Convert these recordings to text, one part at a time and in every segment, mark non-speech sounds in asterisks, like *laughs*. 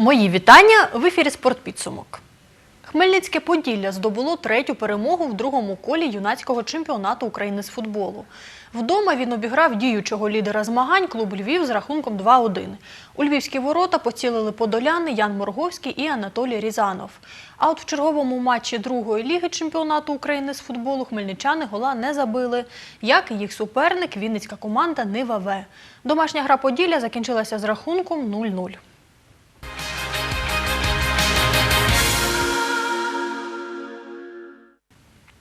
Мої вітання в ефірі «Спортпідсумок». Хмельницьке Поділля здобуло третю перемогу в другому колі юнацького чемпіонату України з футболу. Вдома він обіграв діючого лідера змагань клуб Львів з рахунком 2-1. У львівські ворота поцілили подоляни Ян Морговський і Анатолій Різанов. А от в черговому матчі другої ліги чемпіонату України з футболу хмельничани гола не забили, як і їх суперник Вінницька команда Нива В. Домашня гра Поділля закінчилася з рахунком 0-0.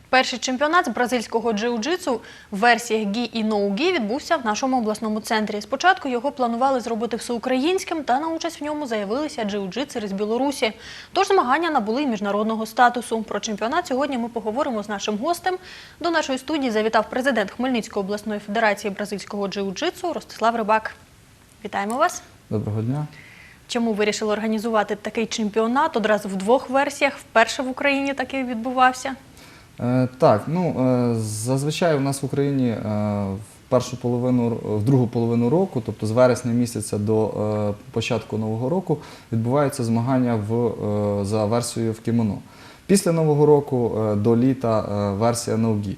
Перший чемпіонат з бразильського джиу-джитсу в версіях гі і ноу-гі відбувся в нашому обласному центрі. Спочатку його планували зробити всеукраїнським, та на участь в ньому заявилися джиу-джитсери з Білорусі. Тож змагання набули міжнародного статусу. Про чемпіонат сьогодні ми поговоримо з нашим гостем. До нашої студії завітав президент Хмельницької обласної федерації бразильського джиу-джитсу Ростислав Рибак. Вітаємо вас! Доброго дня. Чому вирішили організувати такий чемпіонат одразу в двох версіях? Вперше в Україні такий відбувався. Е, так, ну е, зазвичай у нас в Україні е, в першу половину в другу половину року, тобто з вересня місяця до початку нового року, відбуваються змагання в за версією в кімоно. Після нового року до літа версія ноугі.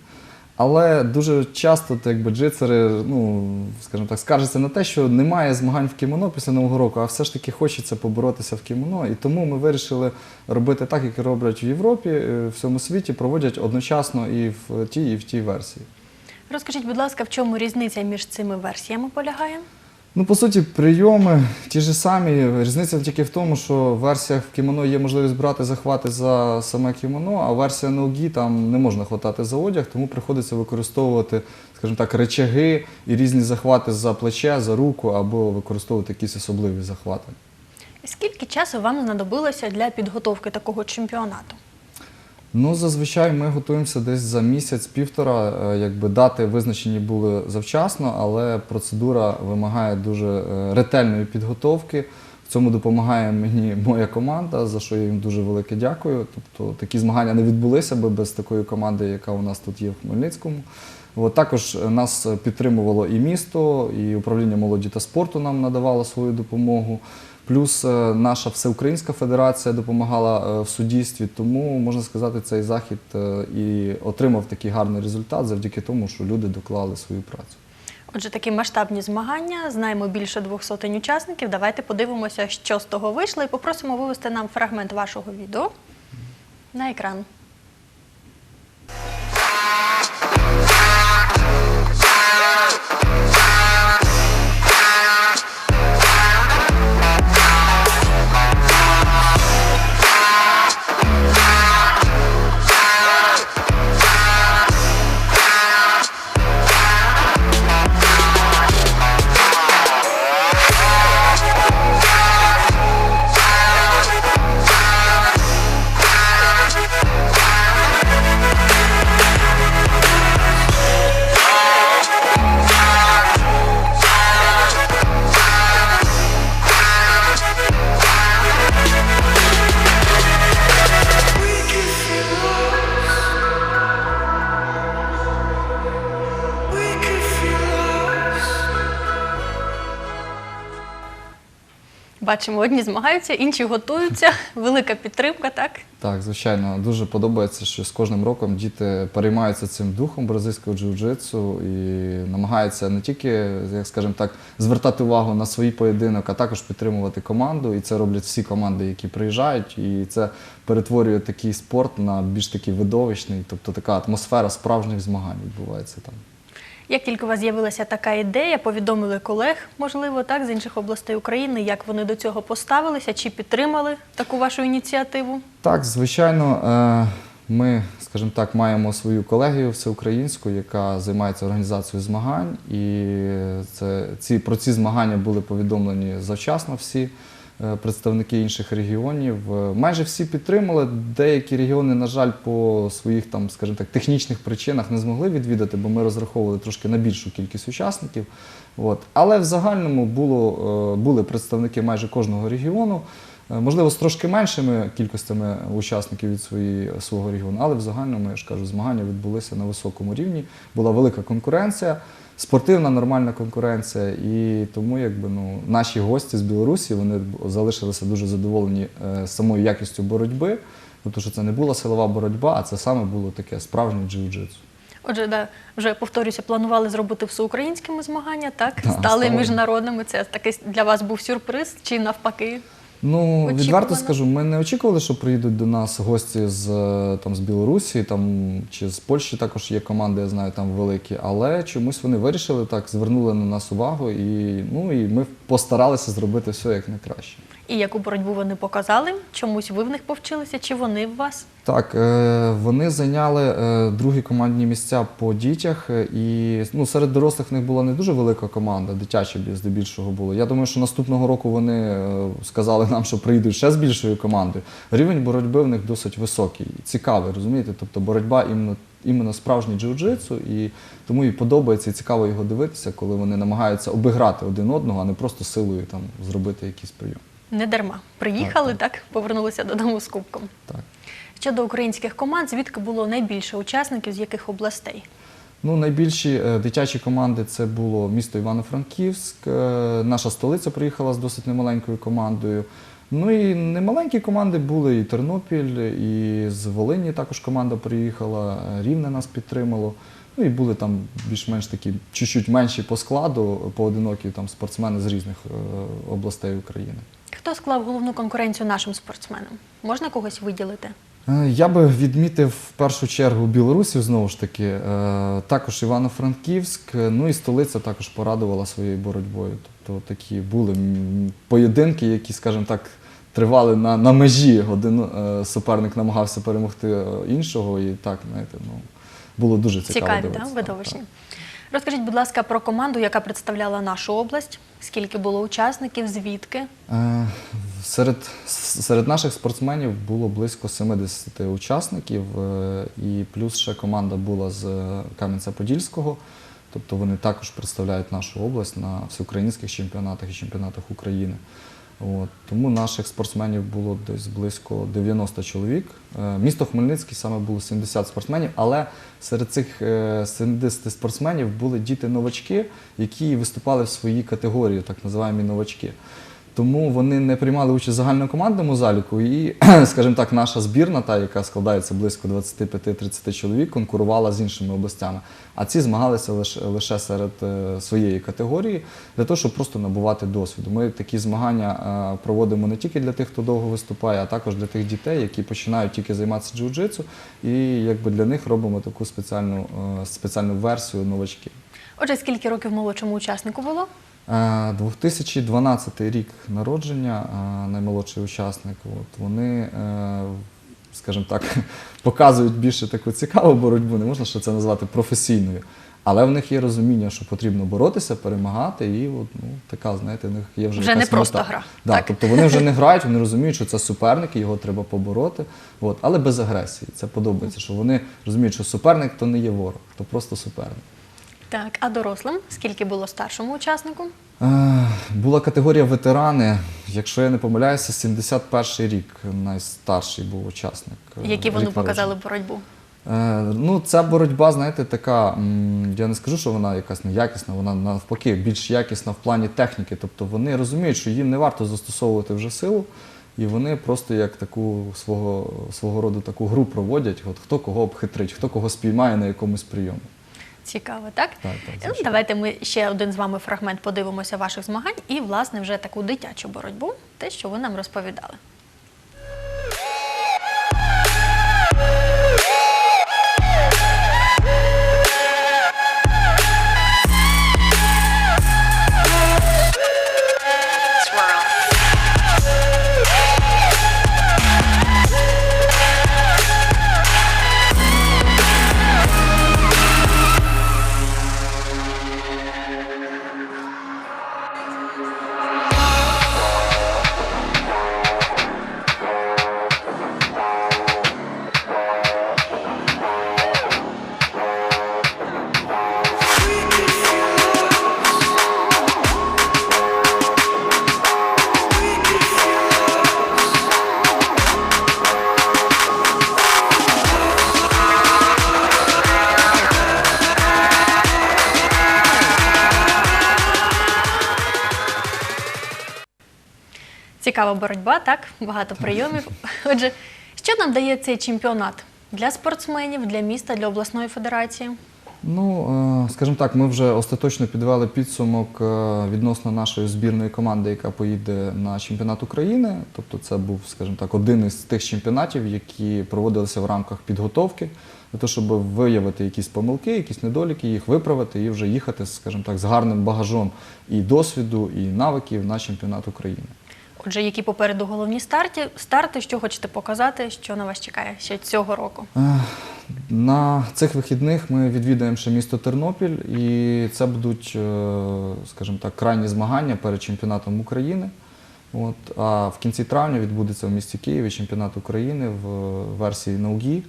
Але дуже часто так, якби джитсери, ну скажімо так, скаржаться на те, що немає змагань в кімоно після нового року, а все ж таки хочеться поборотися в кімоно. І тому ми вирішили робити так, як роблять в Європі, е, в всьому світі, проводять одночасно і в тій, і в тій версії. Розкажіть, будь ласка, в чому різниця між цими версіями полягає? Ну, по суті, прийоми ті ж самі. Різниця тільки в тому, що в версіях в кімоно є можливість брати захвати за саме кімоно, а версія ногі там не можна хватати за одяг, тому приходиться використовувати, скажімо так, речаги і різні захвати за плече, за руку або використовувати якісь особливі захвати. Скільки часу вам знадобилося для підготовки такого чемпіонату? Ну, зазвичай ми готуємося десь за місяць-півтора. Е, Якби дати визначені були завчасно, але процедура вимагає дуже е, ретельної підготовки. В цьому допомагає мені моя команда, за що я їм дуже велике дякую. Тобто такі змагання не відбулися би без такої команди, яка у нас тут є в Хмельницькому. От, також е, нас підтримувало і місто, і управління молоді та спорту нам надавало свою допомогу. Плюс е, наша всеукраїнська федерація допомагала е, в суддівстві, тому можна сказати, цей захід е, і отримав такий гарний результат завдяки тому, що люди доклали свою працю. Отже, такі масштабні змагання, знаємо більше двох сотень учасників. Давайте подивимося, що з того вийшло, і попросимо вивести нам фрагмент вашого відео на екран. Бачимо, одні змагаються, інші готуються. *laughs* Велика підтримка, так? Так, звичайно, дуже подобається, що з кожним роком діти переймаються цим духом бразильського джиу-джитсу і намагаються не тільки, як скажемо так, звертати увагу на свій поєдинок, а також підтримувати команду. І це роблять всі команди, які приїжджають. І це перетворює такий спорт на більш такий видовищний, тобто така атмосфера справжніх змагань відбувається там. Як тільки у вас з'явилася така ідея, повідомили колег, можливо, так, з інших областей України, як вони до цього поставилися, чи підтримали таку вашу ініціативу? Так, звичайно, е, ми, скажімо так, маємо свою колегію всеукраїнську, яка займається організацією змагань, і це, ці, про ці змагання були повідомлені завчасно всі представники інших регіонів. Е, Майже всі підтримали. Деякі регіони, на жаль, по своїх там, скажімо так, технічних причинах не змогли відвідати, бо ми розраховували трошки на більшу кількість учасників. От. Але в загальному було, е, були представники майже кожного регіону. Е, Можливо, з трошки меншими кількостями учасників від свої, свого регіону, але в загальному, я ж кажу, змагання відбулися на високому рівні. Була велика конкуренція, спортивна нормальна конкуренція. І тому якби, ну, наші гості з Білорусі вони залишилися дуже задоволені е, самою якістю боротьби, тому що це не була силова боротьба, а це саме було таке справжнє джиу-джитсу. Отже, да, вже повторюся, планували зробити всеукраїнськими змагання, так? Да, Стали стали. міжнародними. Це такий для вас був сюрприз чи навпаки? Ну, Очікувано? відверто скажу, ми не очікували, що приїдуть до нас гості з, е, там, з Білорусі там, чи з Польщі також є команди, я знаю, там великі, але чомусь вони вирішили так, звернули на нас увагу, і, ну, і ми постаралися зробити все як найкраще. І яку боротьбу вони показали? Чомусь ви в них повчилися, чи вони в вас? Так, е, вони зайняли е, другі командні місця по дітях, е, і ну, серед дорослих в них була не дуже велика команда, дитяча здебільшого було. Я думаю, що наступного року вони сказали нам, що прийдуть ще з більшою командою. Рівень боротьби в них досить високий, цікавий, розумієте? Тобто боротьба іменно, іменно справжній джиу-джитсу, і тому і подобається і цікаво його дивитися, коли вони намагаються обіграти один одного, а не просто силою там, зробити якийсь прийом. Не дарма. Приїхали, Так, так, повернулися додому з кубком. Так. Щодо українських команд, звідки було найбільше учасників, з яких областей? Ну, найбільші е, дитячі команди це було місто Івано-Франківськ. е, Наша столиця приїхала з досить немаленькою командою. Ну і немаленькі команди були і Тернопіль, і з Волині також команда приїхала, е, Рівне нас підтримало. Ну і були там більш-менш такі чуть-чуть менші по складу, поодинокі там спортсмени з різних областей України. Хто склав головну конкуренцію нашим спортсменам? Можна когось виділити? Е, Я би відмітив в першу чергу Білорусів знову ж таки, е, також Івано-Франківськ, е, ну і столиця також порадувала своєю боротьбою. Тобто такі були поєдинки, які, скажімо так, тривали на, на межі. Один суперник намагався перемогти іншого, і так, знаєте, ну, було дуже цікаво. Цікаві, дивитися. так, видовищні. Розкажіть, будь ласка, про команду, яка представляла нашу область. Скільки було учасників, звідки? Е, Серед, серед наших спортсменів було близько 70 учасників, е, і плюс ще команда була з Кам'янця-Подільського. Тобто вони також представляють нашу область на всеукраїнських чемпіонатах і чемпіонатах України. От. Тому наших спортсменів було десь близько 90 чоловік. Е, Місто Хмельницький саме було 70 спортсменів, але серед цих е, 70 спортсменів були діти-новачки, які виступали в своїй категорії, так називаємо новачки. Тому вони не приймали участь в загальнокомандному заліку, і, *clears throat* скажімо так, наша збірна, та, яка складається близько 25-30 чоловік, конкурувала з іншими областями. А ці змагалися лише, лише серед е, своєї категорії для того, щоб просто набувати досвіду. Ми такі змагання е, проводимо не тільки для тих, хто довго виступає, а також для тих дітей, які починають тільки займатися джиу-джитсу, і якби для них робимо таку спеціальну, е, спеціальну версію новачків. Отже, скільки років молодшому учаснику було? Е, 2012 рік народження, е, наймолодший учасник. От, вони, е, скажімо так, *laughs* показують більше таку цікаву боротьбу, не можна ще це назвати професійною. Але в них є розуміння, що потрібно боротися, перемагати, і от, ну, така, знаєте, в них є вже, Вже якась не просто мета. гра, Да, так? Тобто вони вже не *laughs* грають, вони розуміють, що це суперник, і його треба побороти. От, але без агресії. Це подобається, що вони розуміють, що суперник то не є ворог, то просто суперник. Так, а дорослим? Скільки було старшому учаснику? Була категорія ветерани. Якщо я не помиляюся, 71 рік найстарший був учасник. е, Які вони показали боротьбу? Е, Ну, ця боротьба, знаєте, така. Я не скажу, що вона якась неякісна, вона навпаки більш якісна в плані техніки. Тобто вони розуміють, що їм не варто застосовувати вже силу. І вони просто як таку свого, свого роду таку гру проводять, от хто кого обхитрить, хто кого спіймає на якомусь прийомі. Цікаво, так? Так, так, Ну. Давайте ми ще один з вами фрагмент подивимося ваших змагань і, власне, вже таку дитячу боротьбу, те, що ви нам розповідали. Цікава боротьба, так? Багато прийомів. *laughs* Отже, що нам дає цей чемпіонат для спортсменів, для міста, для обласної федерації? Ну, е, скажімо так, ми вже остаточно підвели підсумок е, відносно нашої збірної команди, яка поїде на чемпіонат України. Тобто, це був, скажімо так, один із тих чемпіонатів, які проводилися в рамках підготовки, для того, щоб виявити якісь помилки, якісь недоліки, їх виправити і вже їхати, скажімо так, з гарним багажом і досвіду, і навиків на чемпіонат України. Отже, які попереду головні старті, старти, що хочете показати, що на вас чекає ще цього року? Е, На цих вихідних ми відвідаємо ще місто Тернопіль, і це будуть, е, скажімо так, крайні змагання перед чемпіонатом України. От, а в кінці травня відбудеться в місті Києві чемпіонат України в версії ноугі.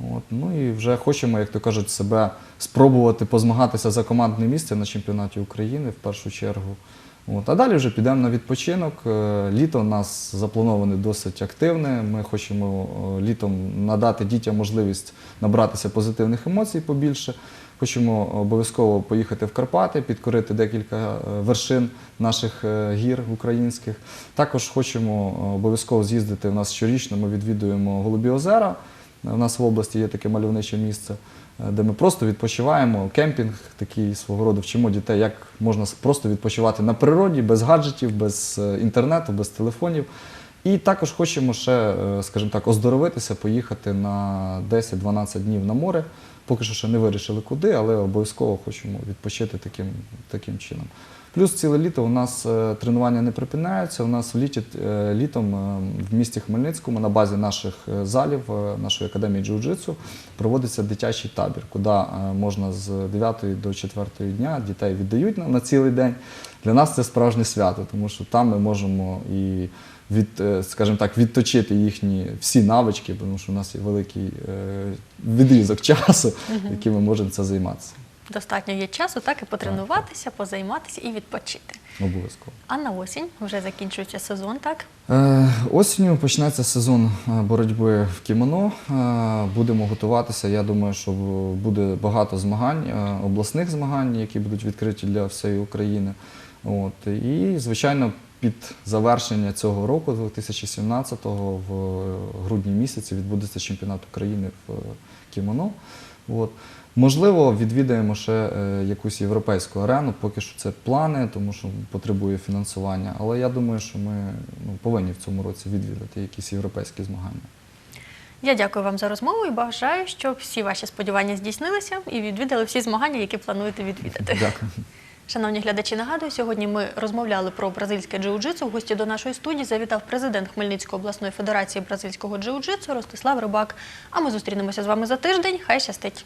От, ну і вже хочемо, як то кажуть, себе спробувати позмагатися за командне місце на чемпіонаті України в першу чергу. От, а далі вже підемо на відпочинок. Е, Літо у нас заплановане досить активне. Ми хочемо е, літом надати дітям можливість набратися позитивних емоцій побільше. Хочемо обов'язково поїхати в Карпати, підкорити декілька е, вершин наших гір українських. Також хочемо обов'язково з'їздити. У нас щорічно ми відвідуємо Голубі озера. У нас в області є таке мальовниче місце, де ми просто відпочиваємо, кемпінг такий свого роду, вчимо дітей, як можна просто відпочивати на природі, без гаджетів, без е, інтернету, без телефонів. І також хочемо ще, е, скажімо так, оздоровитися, поїхати на 10-12 днів на море. Поки що ще не вирішили куди, але обов'язково хочемо відпочити таким, таким чином. Плюс ціле літо у нас е, тренування не припиняються. У нас е, літом е, в місті Хмельницькому на базі наших залів, нашої академії джиу-джитсу проводиться дитячий табір, куди можна з 9 до 4 дня дітей віддають на, на цілий день. Для нас це справжнє свято, тому що там ми можемо і від, скажімо так, відточити їхні всі навички, тому що у нас є великий відрізок часу, яким ми можемо це займатися. Достатньо є часу, так і потренуватися, позайматися і відпочити. Обов'язково. А на осінь вже закінчується сезон, так? Е, Осінню почнеться сезон е, боротьби в кімоно. Е, Будемо готуватися. Я думаю, що буде багато змагань, е, обласних змагань, які будуть відкриті для всієї України. От. І, звичайно, під завершення цього року, 2017-го, в грудні місяці відбудеться чемпіонат України в е, кімоно. От. Можливо, відвідаємо ще е, якусь європейську арену, поки що це плани, тому що потребує фінансування. Але я думаю, що ми ну, повинні в цьому році відвідати якісь європейські змагання. Я дякую вам за розмову і бажаю, щоб всі ваші сподівання здійснилися і відвідали всі змагання, які плануєте відвідати. Дякую. Шановні глядачі, нагадую, сьогодні ми розмовляли про бразильське джиу-джитсу. В гості до нашої студії завітав президент Хмельницької обласної федерації бразильського джиу-джитсу Ростислав Рибак. А ми зустрінемося з вами за тиждень. Хай щастить!